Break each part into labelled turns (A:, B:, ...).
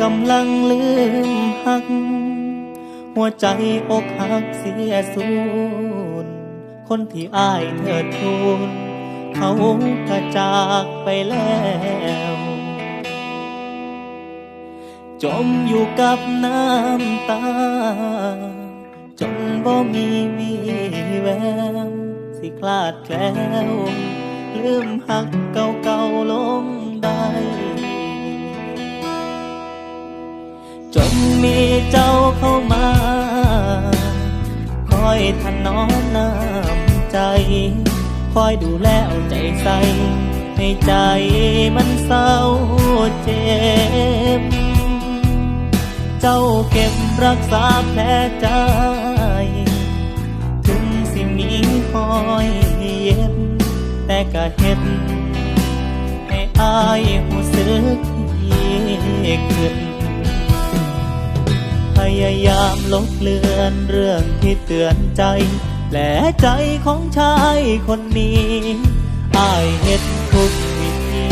A: กำลังลืมหัก หัวใจอกหักเสียสูญคนที่อายเถิดทูนเขาก็จากไปแล้ว จมอยู่กับน้ำตา จนบ่มีวีแวว สิคลาดแคล้ว ลืมหักเก่าๆลงได้ จนมีเจ้าเข้ามา คอยถนอมน้ำใจ คอยดูแลเอาใจใส่ให้ใจมันเศร้าเจ็บ เจ้าเก็บรักษาแผลใจ ถึงสิมีคอยเย็บ แต่ก็เห็นให้อายหูสึกที่ขึ้น ยายามลบเลือนเรื่องที่เตือนใจแลใจของชายคนนี้อายเห็นทุกวิธี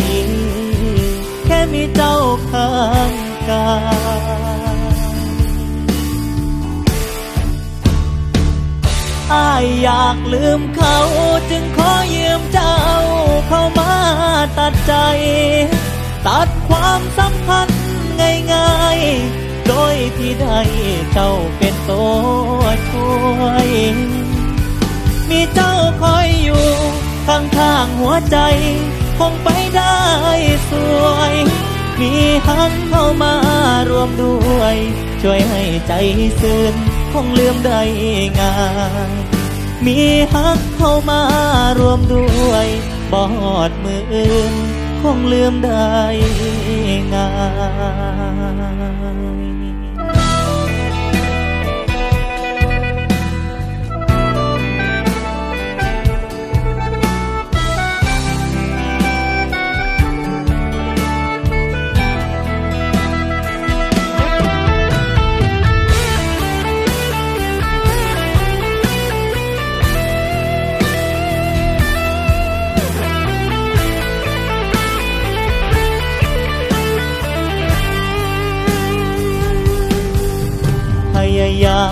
A: แค่มีเจ้าข้างกายอายอยากลืมเขา จึงขอยืมเจ้าเข้ามาตัดใจ ตัดความสัมพันธ์ ได้เจ้าเป็นตัวช่วย มีเจ้าคอยอยู่ข้างข้างๆหัวใจ คงไปได้สวย มีหักเข้ามารวมด้วย ช่วยให้ใจซื่นคงลืมได้ง่ายมีหักเข้ามารวมด้วยบอดมืออื่นคงลืมได้ง่าย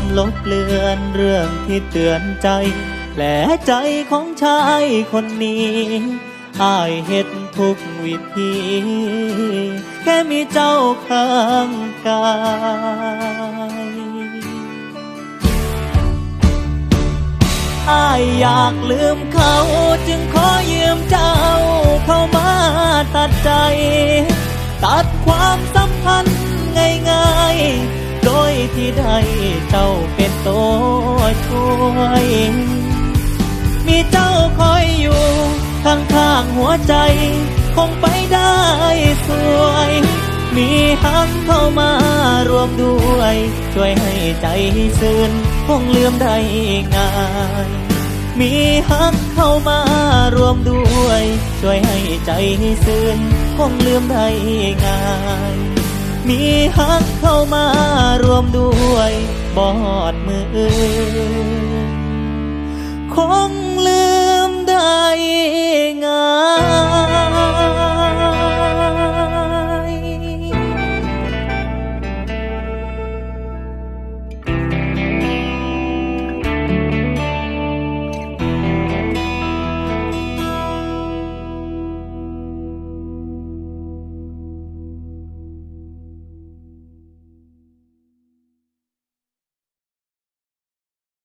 A: ายามลบเลือนเรื่องที่เตือนใจแผลใจของชายคนนี้อายเห็ดทุกวิธี แค่มีเจ้าข้างกายอายอยากลืมเขาจึงขอยืมเจ้าเข้ามาตัดใจ ตัดความสัม ได้เจ้าเป็นตัวช่วย มีเจ้าคอยอยู่ข้างข้างหัวใจ คงไปได้สวย มีหักเข้ามารวมด้วย ช่วยให้ใจซื่นคงลืมได้ง่ายมีหักเข้ามารวมด้วย ช่วยให้ใจซื่นคงลืมได้ง่ายมีหักเข้ามารวมด้วย บอดมือคงลืม